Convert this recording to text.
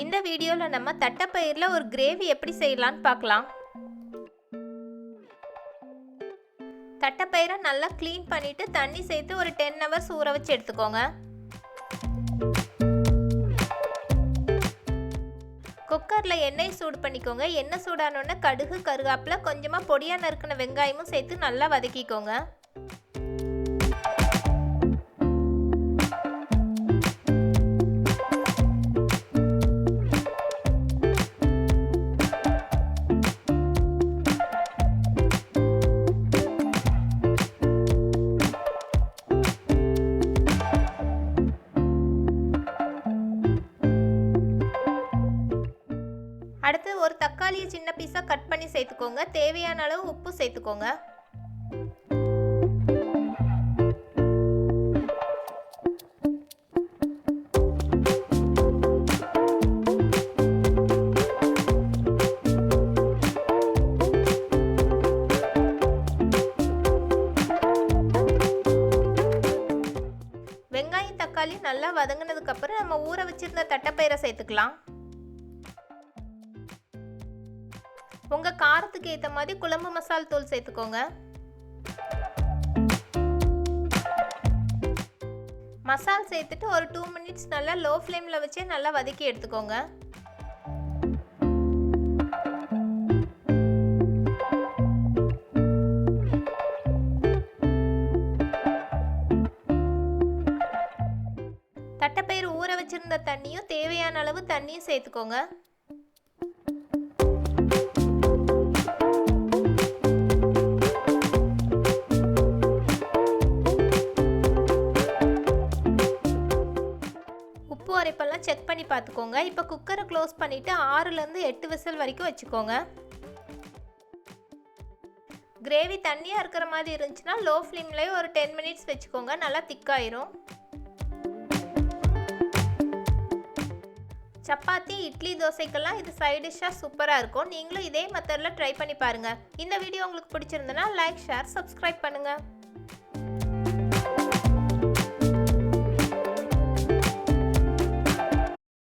இந்த வீடியோவில் நம்ம தட்டைப்பயிரில் ஒரு கிரேவி எப்படி செய்யலான்னு பார்க்கலாம். தட்டைப்பயிரை நல்லா க்ளீன் பண்ணிவிட்டு தண்ணி சேர்த்து ஒரு டென் ஹவர்ஸ் ஊற வச்சு எடுத்துக்கோங்க. குக்கரில் எண்ணெய் சூடு பண்ணிக்கோங்க. எண்ணெய் சூடானோடனே கடுகு கருகாப்பில் கொஞ்சமாக பொடியாக நறுக்கின வெங்காயமும் சேர்த்து நல்லா வதக்கிக்கோங்க. அடுத்து ஒரு தக்காளியை சின்ன பீஸாக கட் பண்ணி சேர்த்துக்கோங்க. தேவையான அளவு உப்பு சேர்த்துக்கோங்க. வெங்காயம் தக்காளி நல்லா வதங்கினதுக்கப்புறம் நம்ம ஊற வச்சிருந்த தட்டைப்பயிரை சேர்த்துக்கலாம். உங்கள் காரத்துக்கு ஏற்ற மாதிரி குழம்பு மசால் தூள் சேர்த்துக்கோங்க. மசால் சேர்த்துட்டு ஒரு டூ மினிட்ஸ் நல்லா லோ ஃப்ளேமில் வச்சே நல்லா வதக்கி எடுத்துக்கோங்க. தட்டைப்பயிறு ஊற வச்சிருந்த தண்ணியும் தேவையான அளவு தண்ணியும் சேர்த்துக்கோங்க. உப்பு உரைப்பெல்லாம் செக் பண்ணி பார்த்துக்கோங்க. இப்போ குக்கரை க்ளோஸ் பண்ணிவிட்டு ஆறுலேருந்து எட்டு விசில் வரைக்கும் வச்சுக்கோங்க. கிரேவி தண்ணியாக இருக்கிற மாதிரி இருந்துச்சுன்னா லோ ஃப்ளேம்லேயே ஒரு டென் மினிட்ஸ் வச்சுக்கோங்க. நல்லா திக்காயிரும் சப்பாத்தி இட்லி தோசைக்கெல்லாம் இது சைட் டிஷ்ஷாக சூப்பராக இருக்கும். நீங்களும் இதே மெத்தடில் ட்ரை பண்ணி பாருங்கள் இந்த வீடியோ உங்களுக்கு பிடிச்சிருந்தனா லைக் ஷேர் சப்ஸ்கிரைப் பண்ணுங்கள்